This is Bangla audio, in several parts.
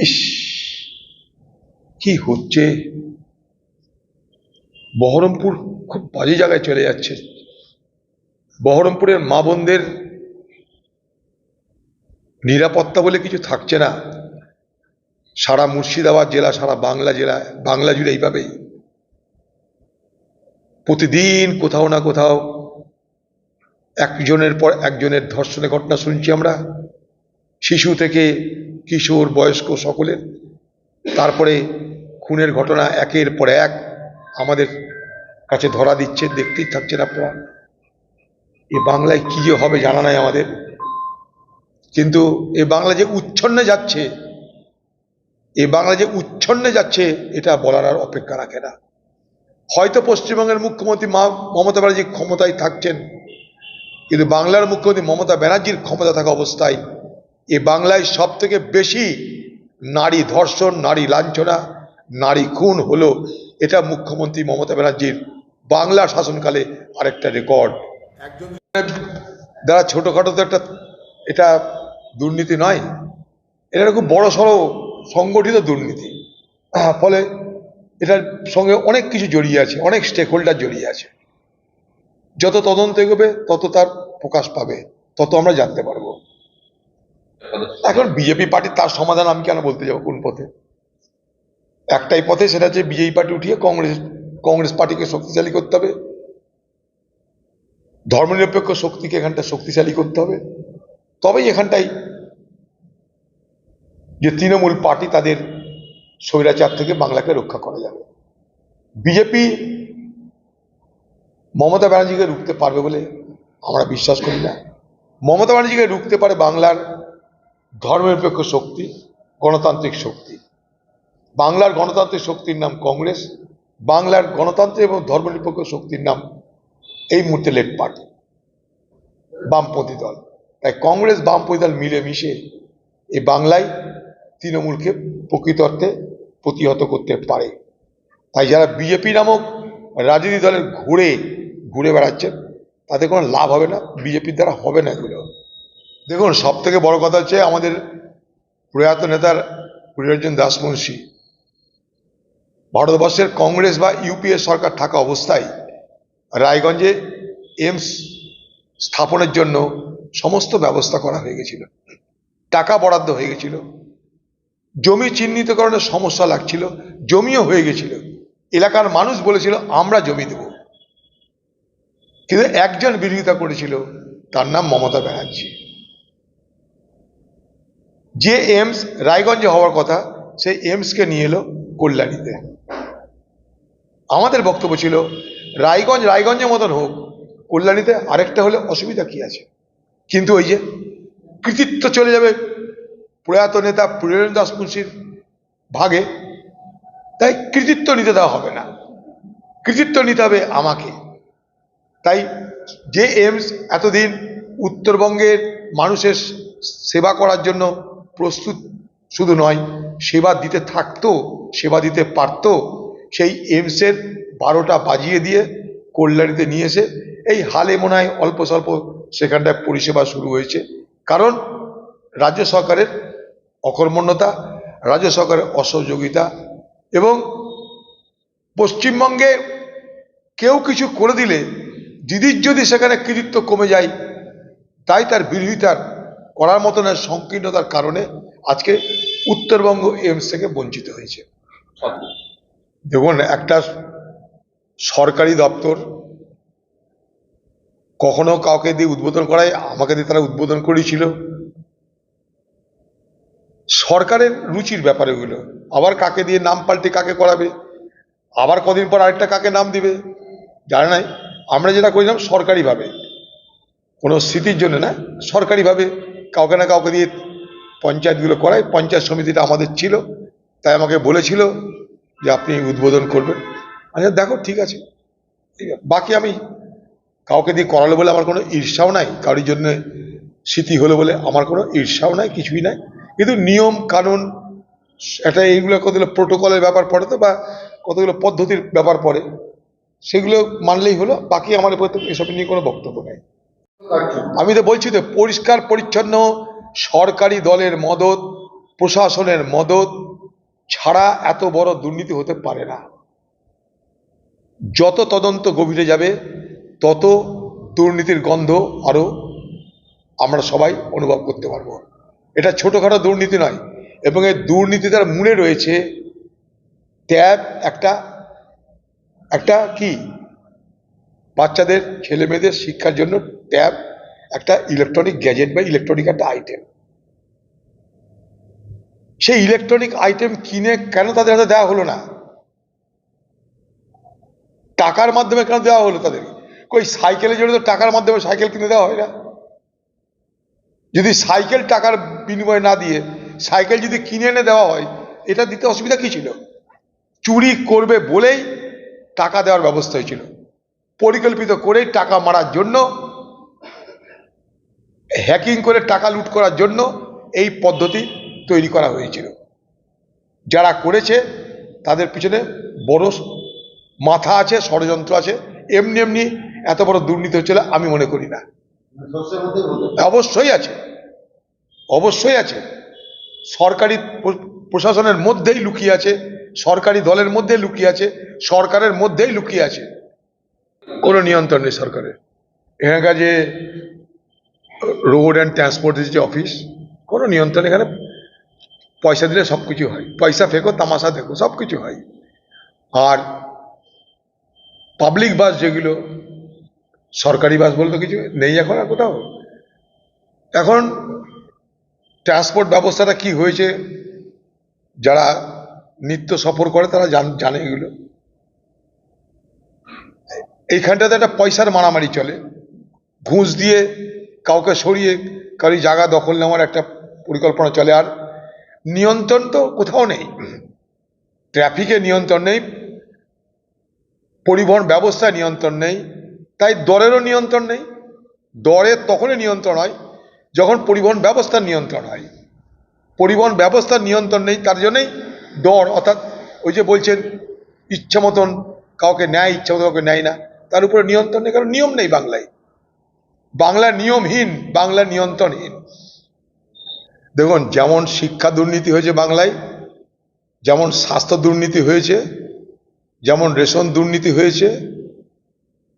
ইস, কি হচ্ছে? বহরমপুর খুব বাজে জায়গায় চলে যাচ্ছে। বহরমপুরের মা বোনদের নিরাপত্তা বলে কিছু থাকছে না। সারা মুর্শিদাবাদ জেলা, সারা বাংলা জেলা, বাংলা জুড়ে এইভাবেই। প্রতিদিন কোথাও না কোথাও একজনের পর একজনের ধর্ষণের ঘটনা শুনছি আমরা। শিশু থেকে কিশোর বয়স্ক সকলের। তারপরে খুনের ঘটনা একের পর এক আমাদের কাছে ধরা দিচ্ছে, দেখতেই থাকছেন আপনারা। এ বাংলায় কি যে হবে জানা নাই আমাদের। কিন্তু এ বাংলা যে উচ্ছন্নে যাচ্ছে, এ বাংলা যে উচ্ছন্নে যাচ্ছে, এটা বলার আর অপেক্ষা রাখে না। হয়তো পশ্চিমবঙ্গের মুখ্যমন্ত্রী মা, মমতা ব্যানার্জি ক্ষমতায় থাকছেন, কিন্তু বাংলার মুখ্যমন্ত্রী মমতা ব্যানার্জির ক্ষমতা থাকা অবস্থায় এ বাংলায় সব থেকে বেশি নারী ধর্ষণ নারী লাঞ্ছনা নারী খুন হলো এটা মুখ্যমন্ত্রী মমতা ব্যানার্জির বাংলা শাসনকালে আরেকটা রেকর্ড। একজন দ্বারা ছোটোখাটো তো একটা এটা দুর্নীতি নয় এটা খুব বড় সড়ো সংগঠিত দুর্নীতি। ফলে এটার সঙ্গে অনেক কিছু জড়িয়ে আছে অনেক স্টেক হোল্ডার জড়িয়ে আছে। যত তদন্ত এগোবে তত তার প্রকাশ পাবে তত আমরা জানতে পারব। এখন বিজেপি পার্টি তার সমাধান আমি কেন বলতে যাব? কোন পথে? একটাই পথে সেটা হচ্ছে বিজেপি পার্টি উঠিয়ে কংগ্রেস কংগ্রেস পার্টিকে শক্তিশালী করতে হবে। ধর্মনিরপেক্ষ শক্তিকে এখানটা শক্তিশালী করতে হবে। তবেই এখানটাই যে তৃণমূল পার্টি তাদের স্বৈরাচার থেকে বাংলাকে রক্ষা করা যাবে। বিজেপি মমতা ব্যানার্জিকে রুখতে পারবে বলে আমরা বিশ্বাস করি না। মমতা ব্যানার্জিকে রুখতে পারে বাংলার ধর্মনিরপেক্ষ শক্তি, গণতান্ত্রিক শক্তি। বাংলার গণতান্ত্রিক শক্তির নাম কংগ্রেস, বাংলার গণতান্ত্রিক এবং ধর্মনিরপেক্ষ শক্তির নাম এই মুহূর্তে লেট পার্টি, বামপন্থী দল। তাই কংগ্রেস, বামপন্থী দল মিলেমিশে এই বাংলায় তৃণমূলকে প্রকৃত অর্থে প্রতিহত করতে পারে। তাই যারা বিজেপি নামক রাজনীতি দলের ঘুরে ঘুরে বেড়াচ্ছেন তাতে কোনো লাভ হবে না, বিজেপির দ্বারা হবে না এগুলো। দেখুন সব থেকে বড় কথা হচ্ছে আমাদের প্রয়াত নেতার প্রিয়জন দাসমুন্সী। ভারতবর্ষের কংগ্রেস বা ইউপিএ সরকার থাকা অবস্থায় রায়গঞ্জে এমস স্থাপনের জন্য সমস্ত ব্যবস্থা করা হয়ে গেছিল। টাকা বরাদ্দ হয়ে গেছিল। জমি চিহ্নিতকরণের সমস্যা লাগছিল, জমিও হয়ে গেছিল। এলাকার মানুষ বলেছিল, আমরা জমি দেব। কিন্তু একজন বিরোধিতা করেছিল, তার নাম মমতা ব্যানার্জি। যে এমস রায়গঞ্জে হওয়ার কথা, সেই এমসকে নিয়ে এলো কল্যাণীতে। আমাদের বক্তব্য ছিল, রায়গঞ্জ রায়গঞ্জের মতন হোক, কল্যাণীতে আরেকটা হলে অসুবিধা কি আছে? কিন্তু ওই যে কৃতিত্ব চলে যাবে, প্রয়াত নেতা প্রিয়ন দাস মুন্সির ভাগে, তাই কৃতিত্ব নিতে দেওয়া হবে না। কৃতিত্ব নিতে হবে আমাকে। তাই যে এমস এতদিন উত্তরবঙ্গের মানুষের সেবা করার জন্য প্রস্তুত শুধু নয়, সেবা দিতে থাকতো, সেবা দিতে পারতো, সেই এমসের বারোটা বাজিয়ে দিয়ে কল্যাণীতে নিয়ে এসে এই হালে মনে হয় অল্প স্বল্প সেখানটায় পরিষেবা শুরু হয়েছে। কারণ রাজ্য সরকারের অকর্মণ্যতা, রাজ্য সরকারের অসহযোগিতা এবং পশ্চিমবঙ্গে কেউ কিছু করে দিলে দিদির যদি সেখানে কৃতিত্ব কমে যায়, তাই তার বিরোধিতার করার মতন সংকীর্ণতার কারণে আজকে উত্তরবঙ্গ এমস থেকে বঞ্চিত হয়েছে। দেখুন, একটা সরকারি দপ্তর কখনো কাউকে দিয়ে উদ্বোধন করায়, আমাকে দিয়ে তারা উদ্বোধন করেছিল। সরকারের রুচির ব্যাপার এগুলো। আবার কাকে দিয়ে নাম পাল্টে কাকে করাবে? আবার কদিন পর আরেকটা কাকে নাম দিবে? জানে নাই? আমরা যেটা করেছিলাম সরকারিভাবে। কোনো স্মৃতির জন্য না, সরকারিভাবে কাউকে না কাউকে দিয়ে পঞ্চায়েতগুলো করাই পঞ্চায়েত সমিতিটা আমাদের ছিল, তাই আমাকে বলেছিল যে আপনি উদ্বোধন করবেন। আচ্ছা দেখো, ঠিক আছে ঠিক আছে, বাকি আমি কাউকে দিয়ে করালো বলে আমার কোনো ঈর্ষাও নাই, কারোর জন্য স্মৃতি হলো বলে আমার কোনো ঈর্ষাও নাই, কিছুই নাই। কিন্তু নিয়ম, কানুন এটা এইগুলো কতগুলো প্রোটোকলের ব্যাপার পড়ে তো, বা কতগুলো পদ্ধতির ব্যাপার পড়ে, সেগুলো মানলেই হলো, বাকি আমার এসব নিয়ে কোনো বক্তব্য নেই। আমি তো বলছি তো, পরিষ্কার, পরিচ্ছন্ন সরকারি দলের মদত, প্রশাসনের মদত ছাড়া এত বড় দুর্নীতি হতে পারে না। যত তদন্ত গভীরে যাবে, তত দুর্নীতির গন্ধ আরও আমরা সবাই অনুভব করতে পারব। এটা ছোটোখাটো দুর্নীতি নয়, এবং এই দুর্নীতিটার মূলে রয়েছে ট্যাব একটা একটা কি? বাচ্চাদের ছেলে মেয়েদের শিক্ষার জন্য ট্যাব, একটা ইলেকট্রনিক গ্যাজেট বা ইলেকট্রনিক একটা আইটেম সেই ইলেকট্রনিক আইটেম কিনে কেন তাদের হাতে দেওয়া হলো না? টাকার মাধ্যমে কেন দেওয়া হলো তাদের? কই, সাইকেলের জন্য তো টাকার মাধ্যমে সাইকেল কিনে দেওয়া হয় না? যদি সাইকেল টাকার বিনিময়ে না দিয়ে সাইকেল যদি কিনে এনে দেওয়া হয়, এটা দিতে অসুবিধা কী ছিল? চুরি করবে বলেই টাকা দেওয়ার ব্যবস্থা হয়েছিল। পরিকল্পিত করেই টাকা মারার জন্য হ্যাকিং করে টাকা লুট করার জন্য এই পদ্ধতি তৈরি করা হয়েছিল। যারা করেছে, তাদের পিছনে বড় মাথা আছে, ষড়যন্ত্র আছে। এমনি এমনি এত বড় দুর্নীতি হচ্ছিল, আমি মনে করি না। অবশ্যই আছে। অবশ্যই আছে। সরকারি প্রশাসনের মধ্যেই লুকিয়ে আছে, সরকারি দলের মধ্যে লুকিয়ে আছে, সরকারের মধ্যেই লুকিয়ে আছে। কোনো নিয়ন্ত্রণ নেই সরকারের। এখানকার যে রোড অ্যান্ড ট্রান্সপোর্ট যে অফিস কোনো নিয়ন্ত্রণ এখানে পয়সা দিলে সব কিছু হয়। পয়সা ফেঁকো, তামাশা দেখো, সব কিছু হয়। আর পাবলিক বাস যেগুলো, সরকারি বাস বলতে কিছু নেই এখন আর কোথাও। এখন ট্রান্সপোর্ট ব্যবস্থাটা কি হয়েছে, যারা নিত্য সফর করে তারা জানে এগুলো। এইখানটাতে একটা পয়সার মারামারি চলে। ঘুষ দিয়ে কাউকে সরিয়ে কারি জায়গা দখল নেওয়ার একটা পরিকল্পনা চলে, আর নিয়ন্ত্রণ তো কোথাও নেই। ট্রাফিকে নিয়ন্ত্রণ নেই, পরিবহন ব্যবস্থায় নিয়ন্ত্রণ নেই, তাই দরেরও নিয়ন্ত্রণ নেই। দরের তখনই নিয়ন্ত্রণ হয় যখন পরিবহন ব্যবস্থার নিয়ন্ত্রণ হয়। পরিবহন ব্যবস্থার নিয়ন্ত্রণ নেই, তার জন্যই দর, অর্থাৎ ওই যে বলছেন, ইচ্ছা মতন কাউকে নেয়, ইচ্ছা মতো কাউকে নেয় না, তার উপরে নিয়ন্ত্রণ নেই, কারণ নিয়ম নেই বাংলায়। বাংলা নিয়মহীন, বাংলা নিয়ন্ত্রণহীন। দেখুন, যেমন শিক্ষা দুর্নীতি হয়েছে বাংলায়, যেমন স্বাস্থ্য দুর্নীতি হয়েছে, যেমন রেশন দুর্নীতি হয়েছে,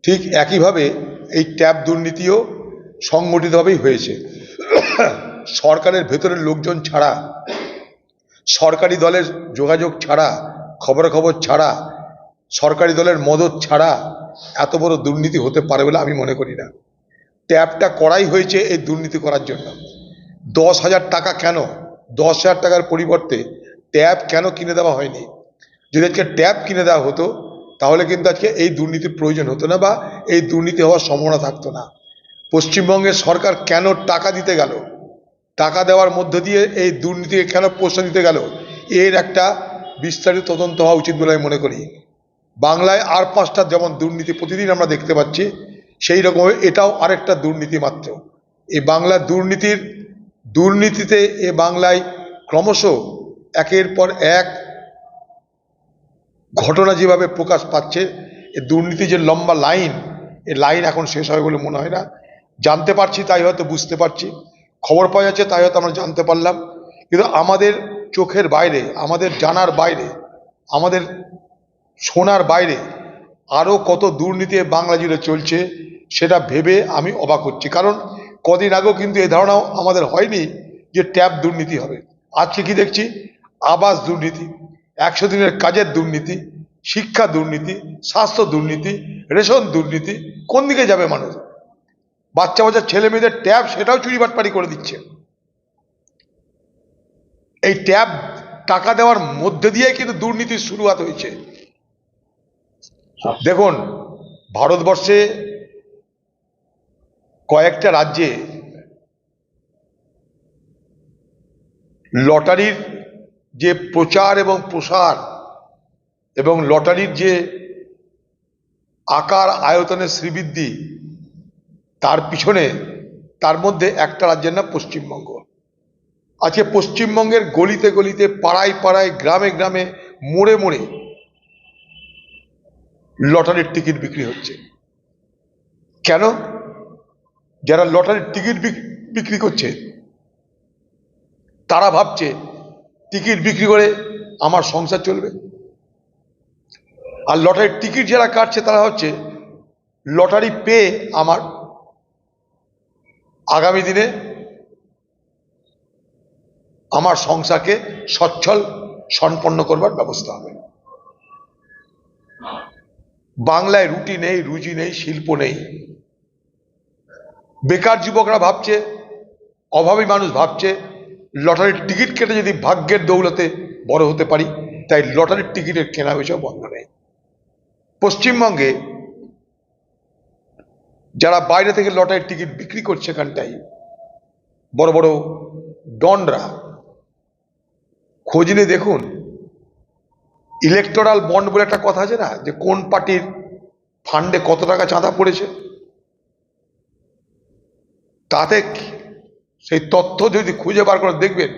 ঠিক একইভাবে এই ট্যাব দুর্নীতিও সংগঠিতভাবেই হয়েছে। সরকারের ভেতরের লোকজন ছাড়া, সরকারি দলের যোগাযোগ ছাড়া, খবরাখবর ছাড়া, সরকারি দলের মদত ছাড়া এত বড় দুর্নীতি হতে পারে বলে আমি মনে করি না। ট্যাবটা করাই হয়েছে এই দুর্নীতি করার জন্য। দশ হাজার টাকা কেন? দশ হাজার টাকার পরিবর্তে ট্যাব কেন কিনে দেওয়া হয়নি? যদি আজকে ট্যাব কিনে দেওয়া হতো, তাহলে কিন্তু আজকে এই দুর্নীতির প্রয়োজন হতো না বা এই দুর্নীতি হওয়ার সম্ভাবনা থাকতো না। পশ্চিমবঙ্গের সরকার কেন টাকা দিতে গেল? টাকা দেওয়ার মধ্য দিয়ে এই দুর্নীতিকে কেন প্রশ্রয় দিতে গেল? এর একটা বিস্তারিত তদন্ত হওয়া উচিত বলে আমি মনে করি। বাংলায় আর পাঁচটা যেমন দুর্নীতি প্রতিদিন আমরা দেখতে পাচ্ছি সেই রকম এটাও আরেকটা দুর্নীতি মাত্র। এই বাংলা দুর্নীতির, দুর্নীতিতে এ বাংলায় ক্রমশ একের পর এক ঘটনা যেভাবে প্রকাশ পাচ্ছে, এ দুর্নীতি যে লম্বা লাইন এই লাইন এখন শেষ হবে বলে মনে হয় না। জানতে পারছি, তাই হয়তো বুঝতে পারছি। খবর পাওয়া যাচ্ছে, তাই হয়তো আমরা জানতে পারলাম। কিন্তু আমাদের চোখের বাইরে, আমাদের জানার বাইরে, আমাদের শোনার বাইরে আরও কত দুর্নীতি বাংলা জুড়ে চলছে, সেটা ভেবে আমি অবাক হচ্ছি। কারণ কদিন আগেও কিন্তু এ ধারণাও আমাদের হয়নি যে ট্যাব দুর্নীতি হবে। আজকে কি দেখছি? আবাস দুর্নীতি, একশো দিনের কাজের দুর্নীতি, শিক্ষা দুর্নীতি, স্বাস্থ্য দুর্নীতি, রেশন দুর্নীতি, কোন দিকে যাবে মানুষ? বাচ্চা বাচ্চা ছেলে মেয়েদের ট্যাব সেটাও চুরি বাটপারি করে দিচ্ছে। এই ট্যাব টাকা দেওয়ার মধ্যে দিয়ে কিন্তু দুর্নীতির শুরুয়াত হয়েছে। দেখুন, ভারতবর্ষে কয়েকটা রাজ্যে লটারির যে প্রচার এবং প্রসার এবং লটারির যে আকার আয়তনের শ্রীবৃদ্ধি, তার পিছনে, তার মধ্যে একটা রাজ্যের নাম পশ্চিমবঙ্গ। আজকে পশ্চিমবঙ্গের গলিতে গলিতে, পাড়ায় পাড়ায়, গ্রামে গ্রামে, মোড়ে মোড়ে লটারির টিকিট বিক্রি হচ্ছে। কেন? যারা লটারির টিকিট বিক্রি করছে, তারা ভাবছে টিকিট বিক্রি করে আমার সংসার চলবে। আর লটারির টিকিট যারা কাটছে, তারা হচ্ছে লটারি পেয়ে আমার আগামী দিনে আমার সংসারকে সচ্ছল, সম্পন্ন করবার ব্যবস্থা হবে। বাংলায় রুটি নেই, রুজি নেই, শিল্প নেই। বেকার যুবকরা ভাবছে, অভাবী মানুষ ভাবছে, লটারির টিকিট কেটে যদি ভাগ্যের দৌলতে বড় হতে পারি, তাই লটারির টিকিটের কেনা বেচাও বন্ধ নেই। পশ্চিমবঙ্গে যারা বাইরে থেকে লটারির টিকিট বিক্রি করছে এখানটাই বড় বড় ডনরা খোঁজ নিয়ে দেখুন ইলেকটোরাল বন্ড বলে একটা কথা আছে না? যে কোন পার্টির ফান্ডে কত টাকা চাঁদা পড়েছে? তাতে সেই তথ্য যদি খুঁজে বার করে দেখবেন,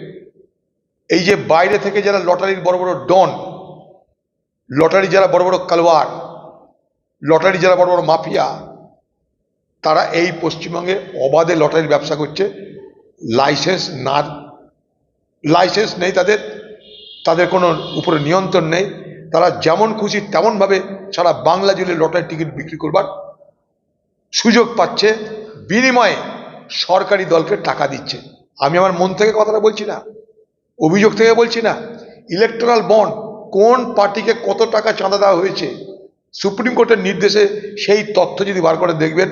এই যে বাইরে থেকে যারা লটারির বড় বড় ডন, লটারি যারা বড় বড় কালওয়ার, লটারি যারা বড় বড় মাফিয়া, তারা এই পশ্চিমবঙ্গে অবাধে লটারির ব্যবসা করছে, লাইসেন্স না, লাইসেন্স নেই তাদের তাদের কোনো উপরে নিয়ন্ত্রণ নেই। তারা যেমন খুশি তেমনভাবে সারা বাংলা জুড়ে লটারি টিকিট বিক্রি করবার সুযোগ পাচ্ছে, বিনিময়ে সরকারি দলকে টাকা দিচ্ছে। আমি আমার মন থেকে কথাটা বলছি না, অভিযোগ থেকে বলছি না। ইলেকট্রাল বন্ড কোন পার্টিকে কত টাকা চাঁদা দেওয়া হয়েছে, সুপ্রিম কোর্টের নির্দেশে সেই তথ্য যদি বার করে দেখবেন,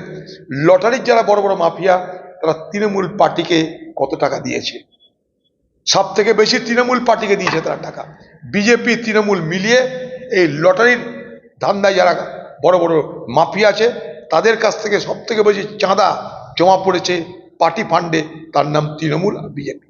লটারির যারা বড় বড় মাফিয়া, তারা তৃণমূল পার্টিকে কত টাকা দিয়েছে। সব থেকে বেশি তৃণমূল পার্টিকে দিয়েছে তারা টাকা। বিজেপি, তৃণমূল মিলিয়ে এই লটারির ধান্দায় যারা বড় বড় মাফিয়া আছে, তাদের কাছ থেকে সব থেকে বেশি চাঁদা জমা পড়েছে পার্টি ফান্ডে। তার নাম তৃণমূল আর বিজেপি।